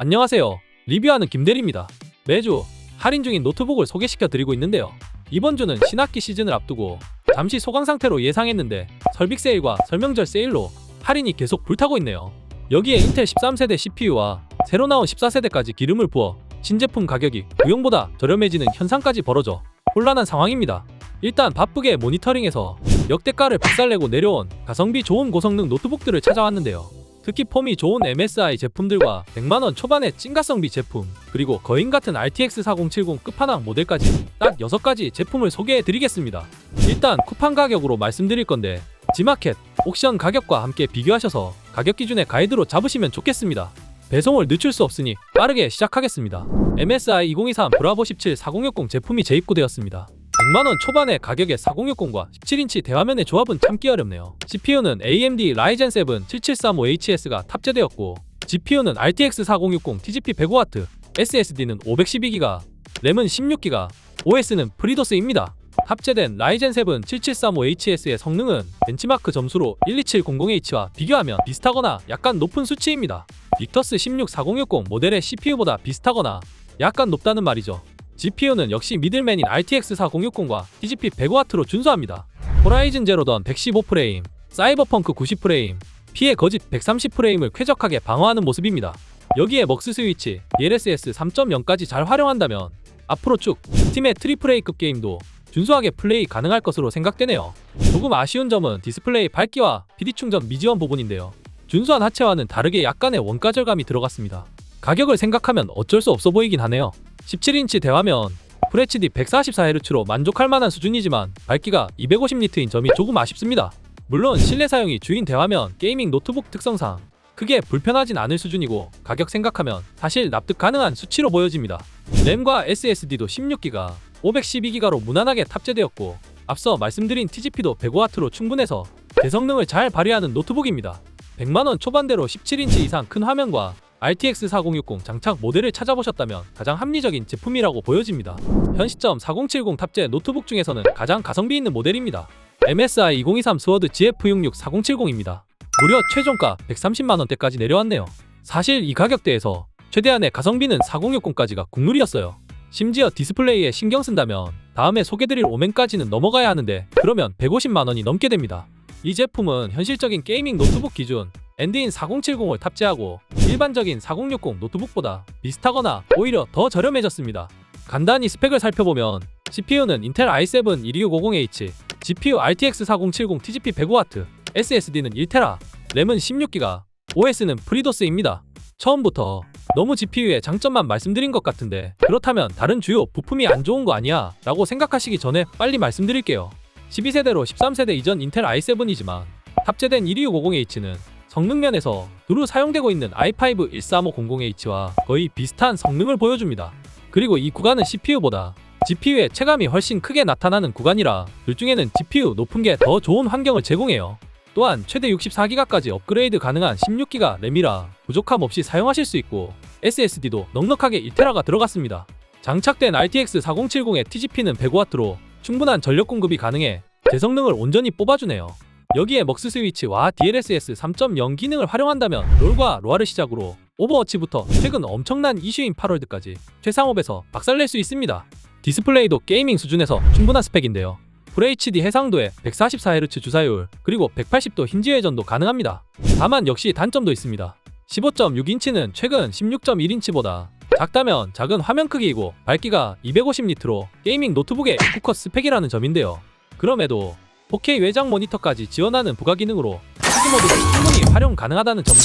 안녕하세요. 리뷰하는 김대리입니다. 매주 할인 중인 노트북을 소개시켜 드리고 있는데요. 이번 주는 신학기 시즌을 앞두고 잠시 소강 상태로 예상했는데 설빅 세일과 설명절 세일로 할인이 계속 불타고 있네요. 여기에 인텔 13세대 CPU와 새로 나온 14세대까지 기름을 부어 신제품 가격이 구형보다 저렴해지는 현상까지 벌어져 혼란한 상황입니다. 일단 바쁘게 모니터링해서 역대가를 박살내고 내려온 가성비 좋은 고성능 노트북들을 찾아왔는데요. 특히 폼이 좋은 MSI 제품들과 100만원 초반의 찐가성비 제품 그리고 거인 같은 RTX 4070 끝판왕 모델까지 딱 6가지 제품을 소개해 드리겠습니다. 일단 쿠팡 가격으로 말씀드릴 건데 지마켓, 옥션 가격과 함께 비교하셔서 가격 기준의 가이드로 잡으시면 좋겠습니다. 배송을 늦출 수 없으니 빠르게 시작하겠습니다. MSI 2023 브라보 17 4060 제품이 재입고되었습니다. 100만원 초반의 가격의 4060과 17인치 대화면의 조합은 참기 어렵네요. CPU는 AMD Ryzen 7 7735HS가 탑재되었고 GPU는 RTX 4060 TGP 105W, SSD는 512GB, 램은 16GB, OS는 프리도스입니다. 탑재된 라이젠 7 7735HS의 성능은 벤치마크 점수로 12700H와 비교하면 비슷하거나 약간 높은 수치입니다. 빅터스 16460 모델의 CPU보다 비슷하거나 약간 높다는 말이죠. GPU는 역시 미들맨인 RTX 4060과 TGP 105W로 준수합니다. 호라이즌 제로던 115프레임, 사이버펑크 90프레임, 피해 거짓 130프레임을 쾌적하게 방어하는 모습입니다. 여기에 먹스 스위치, DLSS 3.0까지 잘 활용한다면 앞으로 쭉 스팀의 트리플 A급 게임도 준수하게 플레이 가능할 것으로 생각되네요. 조금 아쉬운 점은 디스플레이 밝기와 PD 충전 미지원 부분인데요. 준수한 하체와는 다르게 약간의 원가 절감이 들어갔습니다. 가격을 생각하면 어쩔 수 없어 보이긴 하네요. 17인치 대화면 FHD 144Hz로 만족할 만한 수준이지만 밝기가 250니트인 점이 조금 아쉽습니다. 물론 실내 사용이 주인 대화면 게이밍 노트북 특성상 크게 불편하진 않을 수준이고 가격 생각하면 사실 납득 가능한 수치로 보여집니다. 램과 SSD도 16기가, 512기가로 무난하게 탑재되었고 앞서 말씀드린 TGP도 105W로 충분해서 대성능을 잘 발휘하는 노트북입니다. 100만원 초반대로 17인치 이상 큰 화면과 RTX 4060 장착 모델을 찾아보셨다면 가장 합리적인 제품이라고 보여집니다. 현 시점 4070 탑재 노트북 중에서는 가장 가성비 있는 모델입니다. MSI 2023 스워드 GF66 4070입니다. 무려 최종가 130만원대까지 내려왔네요. 사실 이 가격대에서 최대한의 가성비는 4060까지가 국룰이었어요. 심지어 디스플레이에 신경 쓴다면 다음에 소개드릴 오멘까지는 넘어가야 하는데 그러면 150만원이 넘게 됩니다. 이 제품은 현실적인 게이밍 노트북 기준 엔드인 4070을 탑재하고 일반적인 4060 노트북보다 비슷하거나 오히려 더 저렴해졌습니다. 간단히 스펙을 살펴보면 CPU는 인텔 i7 12650H, GPU RTX 4070 TGP 105W, SSD는 1TB, 램은 16GB, OS는 프리도스입니다. 처음부터 너무 GPU의 장점만 말씀드린 것 같은데 그렇다면 다른 주요 부품이 안 좋은 거 아니야? 라고 생각하시기 전에 빨리 말씀드릴게요. 12세대로 13세대 이전 인텔 i7이지만 탑재된 12650H는 성능 면에서 두루 사용되고 있는 i5 13500H와 거의 비슷한 성능을 보여줍니다. 그리고 이 구간은 CPU보다 GPU의 체감이 훨씬 크게 나타나는 구간이라 둘 중에는 GPU 높은 게 더 좋은 환경을 제공해요. 또한 최대 64기가까지 업그레이드 가능한 16기가 램이라 부족함 없이 사용하실 수 있고 SSD도 넉넉하게 1테라가 들어갔습니다. 장착된 RTX 4070의 TGP는 105W로 충분한 전력 공급이 가능해 제 성능을 온전히 뽑아주네요. 여기에 먹스 스위치와 DLSS 3.0 기능을 활용한다면 롤과 로아를 시작으로 오버워치부터 최근 엄청난 이슈인 8월드까지 최상업에서 박살낼 수 있습니다. 디스플레이도 게이밍 수준에서 충분한 스펙인데요. FHD 해상도에 144Hz 주사율 그리고 180도 힌지 회전도 가능합니다. 다만 역시 단점도 있습니다. 15.6인치는 최근 16.1인치보다 작다면 작은 화면 크기이고 밝기가 250니트로 게이밍 노트북의 입구컷 스펙이라는 점인데요. 그럼에도 4K 외장 모니터까지 지원하는 부가 기능으로 투기 모드도 충분히 활용 가능하다는 점과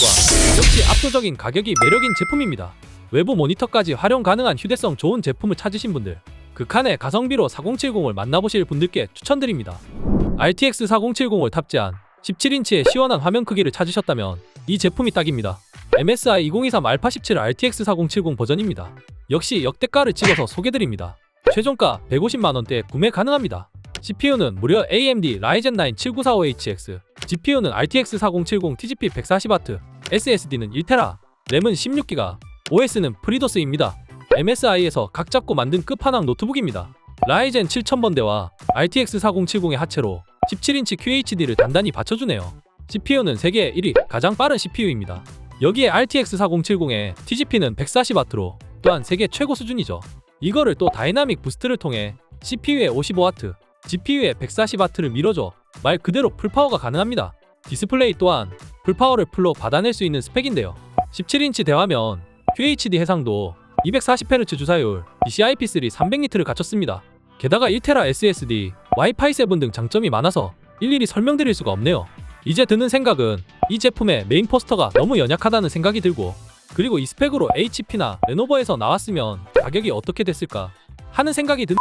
역시 압도적인 가격이 매력인 제품입니다. 외부 모니터까지 활용 가능한 휴대성 좋은 제품을 찾으신 분들 극한의 가성비로 4070을 만나보실 분들께 추천드립니다. RTX 4070을 탑재한 17인치의 시원한 화면 크기를 찾으셨다면 이 제품이 딱입니다. MSI 2023 알파 17 RTX 4070 버전입니다. 역시 역대가를 찍어서 소개드립니다. 최종가 150만원대에 구매 가능합니다. CPU는 무려 AMD Ryzen 9 7945HX, GPU는 RTX 4070 TGP 140W, SSD는 1TB, 램은 16GB, OS는 프리도스입니다. MSI에서 각 잡고 만든 끝판왕 노트북입니다. 라이젠 7000번대와 RTX 4070의 하체로 17인치 QHD를 단단히 받쳐주네요. CPU는 세계 1위 가장 빠른 CPU입니다. 여기에 RTX 4070에 TGP는 140W로 또한 세계 최고 수준이죠. 이거를 또 다이나믹 부스트를 통해 CPU에 55W, GPU에 140W를 밀어줘 말 그대로 풀파워가 가능합니다. 디스플레이 또한 풀파워를 풀로 받아낼 수 있는 스펙인데요. 17인치 대화면, QHD 해상도, 240Hz 주사율, DCI-P3 300니트를 갖췄습니다. 게다가 1테라 SSD, 와이파이 7 등 장점이 많아서 일일이 설명드릴 수가 없네요. 이제 드는 생각은 이 제품의 메인 포스터가 너무 연약하다는 생각이 들고 그리고 이 스펙으로 HP나 레노버에서 나왔으면 가격이 어떻게 됐을까 하는 생각이 든.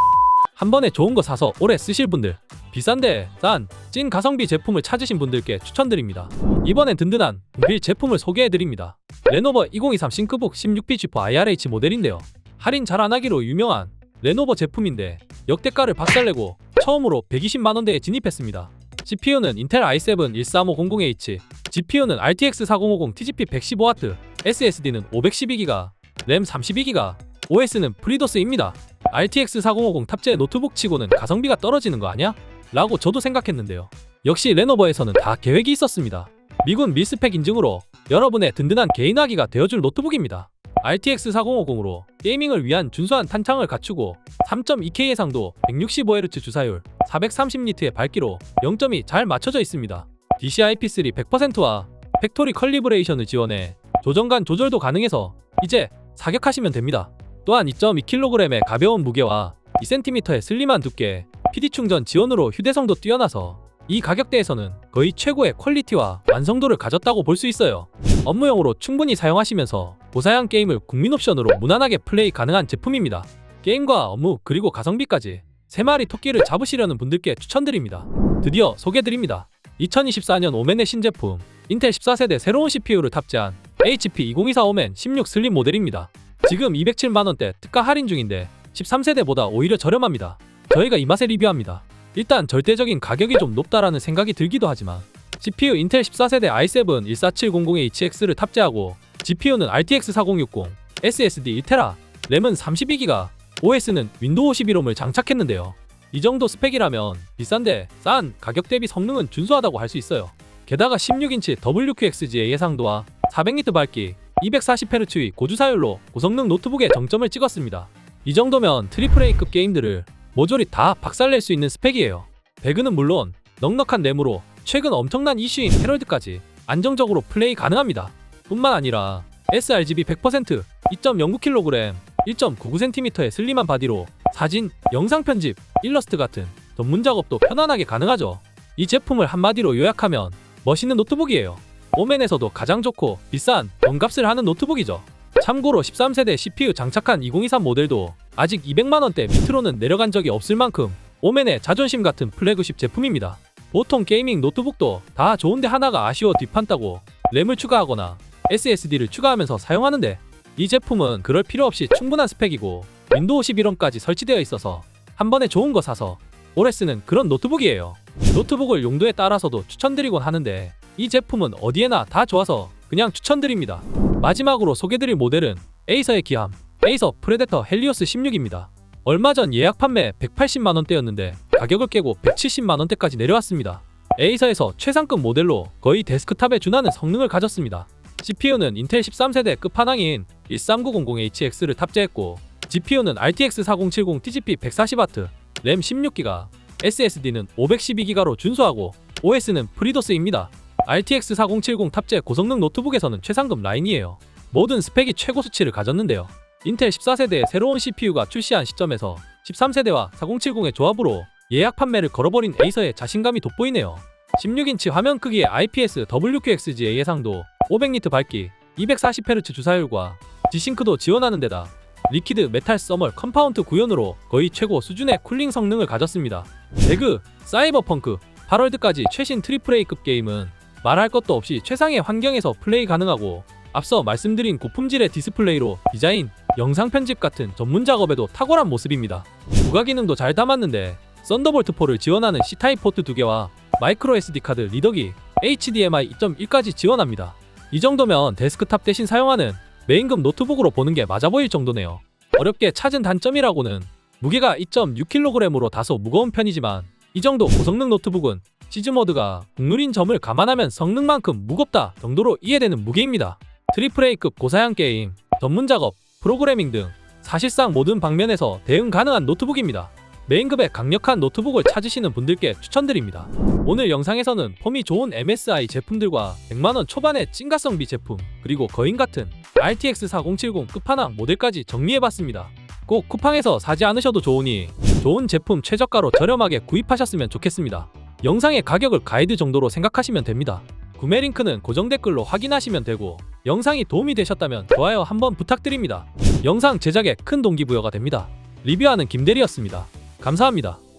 한 번에 좋은 거 사서 오래 쓰실 분들, 비싼데 싼 찐 가성비 제품을 찾으신 분들께 추천드립니다. 이번엔 든든한 분필 제품을 소개해드립니다. 레노버 2023 싱크북 16B G4 IRH 모델인데요. 할인 잘 안하기로 유명한 레노버 제품인데 역대가를 박살내고 처음으로 120만원대에 진입했습니다. CPU는 인텔 i7 13500H, GPU는 RTX 4050 TGP 115W, SSD는 512GB, 램 32GB, OS는 프리도스입니다. RTX 4050 탑재 노트북 치고는 가성비가 떨어지는 거 아니야? 라고 저도 생각했는데요. 역시 레노버에서는 다 계획이 있었습니다. 미군 밀스펙 인증으로 여러분의 든든한 개인화기가 되어줄 노트북입니다. RTX 4050으로 게이밍을 위한 준수한 탄창을 갖추고 3.2K 해상도 165Hz 주사율 430니트의 밝기로 0점이 잘 맞춰져 있습니다. DCI-P3 100%와 팩토리 컬리브레이션을 지원해 조정간 조절도 가능해서 이제 사격하시면 됩니다. 또한 2.2kg의 가벼운 무게와 2cm의 슬림한 두께, PD 충전 지원으로 휴대성도 뛰어나서 이 가격대에서는 거의 최고의 퀄리티와 완성도를 가졌다고 볼 수 있어요. 업무용으로 충분히 사용하시면서 고사양 게임을 국민 옵션으로 무난하게 플레이 가능한 제품입니다. 게임과 업무 그리고 가성비까지 3마리 토끼를 잡으시려는 분들께 추천드립니다. 드디어 소개드립니다. 2024년 오멘의 신제품 인텔 14세대 새로운 CPU를 탑재한 HP 2024 오멘 16 슬림 모델입니다. 지금 207만원대 특가 할인 중인데 13세대보다 오히려 저렴합니다. 저희가 이 맛에 리뷰합니다. 일단 절대적인 가격이 좀 높다라는 생각이 들기도 하지만 CPU 인텔 14세대 i7 14700HX를 탑재하고 GPU는 RTX 4060, SSD 1테라, 램은 32기가, OS는 윈도우 11홈을 장착했는데요. 이 정도 스펙이라면 비싼데 싼 가격 대비 성능은 준수하다고 할 수 있어요. 게다가 16인치 WQXG의 예상도와 400니트 밝기, 240Hz의 고주사율로 고성능 노트북에 정점을 찍었습니다. 이 정도면 트리플 A급 게임들을 모조리 다 박살낼 수 있는 스펙이에요. 배그는 물론 넉넉한 램으로 최근 엄청난 이슈인 헤럴드까지 안정적으로 플레이 가능합니다. 뿐만 아니라 sRGB 100%, 2.09kg, 1.99cm의 슬림한 바디로 사진, 영상 편집, 일러스트 같은 전문 작업도 편안하게 가능하죠. 이 제품을 한마디로 요약하면 멋있는 노트북이에요. 오멘에서도 가장 좋고 비싼 돈값을 하는 노트북이죠. 참고로 13세대 CPU 장착한 2023 모델도 아직 200만원대 밑으로는 내려간 적이 없을 만큼 오멘의 자존심 같은 플래그십 제품입니다. 보통 게이밍 노트북도 다 좋은데 하나가 아쉬워 뒷판따고 램을 추가하거나 SSD를 추가하면서 사용하는데 이 제품은 그럴 필요 없이 충분한 스펙이고 윈도우 11홈까지 설치되어 있어서 한 번에 좋은 거 사서 오래 쓰는 그런 노트북이에요. 노트북을 용도에 따라서도 추천드리곤 하는데 이 제품은 어디에나 다 좋아서 그냥 추천드립니다. 마지막으로 소개드릴 모델은 에이서의 기함 에이서 프레데터 헬리오스 16입니다. 얼마 전 예약 판매 180만원대였는데 가격을 깨고 170만원대까지 내려왔습니다. 에이서에서 최상급 모델로 거의 데스크탑에 준하는 성능을 가졌습니다. CPU는 인텔 13세대 끝판왕인 13900HX를 탑재했고 GPU는 RTX 4070 TGP 140W, 램 16기가, SSD는 512기가로 준수하고 OS는 프리도스입니다. RTX 4070 탑재 고성능 노트북에서는 최상급 라인이에요. 모든 스펙이 최고 수치를 가졌는데요. 인텔 14세대의 새로운 CPU가 출시한 시점에서 13세대와 4070의 조합으로 예약 판매를 걸어버린 에이서의 자신감이 돋보이네요. 16인치 화면 크기의 IPS WQXG의 예상도 500니트 밝기, 240Hz 주사율과 G싱크도 지원하는 데다 리퀴드 메탈 서멀 컴파운트 구현으로 거의 최고 수준의 쿨링 성능을 가졌습니다. 배그, 사이버펑크, 8월드까지 최신 트리플 A급 게임은 말할 것도 없이 최상의 환경에서 플레이 가능하고 앞서 말씀드린 고품질의 디스플레이로 디자인, 영상 편집 같은 전문 작업에도 탁월한 모습입니다. 부가 기능도 잘 담았는데 썬더볼트 4를 지원하는 C타입 포트 2개와 마이크로 SD 카드 리더기, HDMI 2.1까지 지원합니다. 이 정도면 데스크탑 대신 사용하는 메인급 노트북으로 보는 게 맞아 보일 정도네요. 어렵게 찾은 단점이라고는 무게가 2.6kg으로 다소 무거운 편이지만 이 정도 고성능 노트북은 시즈 모드가 국룰인 점을 감안하면 성능만큼 무겁다 정도로 이해되는 무게입니다. 트리플A급 고사양 게임, 전문 작업, 프로그래밍 등 사실상 모든 방면에서 대응 가능한 노트북입니다. 메인급의 강력한 노트북을 찾으시는 분들께 추천드립니다. 오늘 영상에서는 폼이 좋은 MSI 제품들과 100만원 초반의 찐가성비 제품 그리고 거인 같은 RTX 4070 끝판왕 모델까지 정리해봤습니다. 꼭 쿠팡에서 사지 않으셔도 좋으니 좋은 제품 최저가로 저렴하게 구입하셨으면 좋겠습니다. 영상의 가격을 가이드 정도로 생각하시면 됩니다. 구매 링크는 고정 댓글로 확인하시면 되고 영상이 도움이 되셨다면 좋아요 한번 부탁드립니다. 영상 제작에 큰 동기부여가 됩니다. 리뷰하는 김대리였습니다. 감사합니다.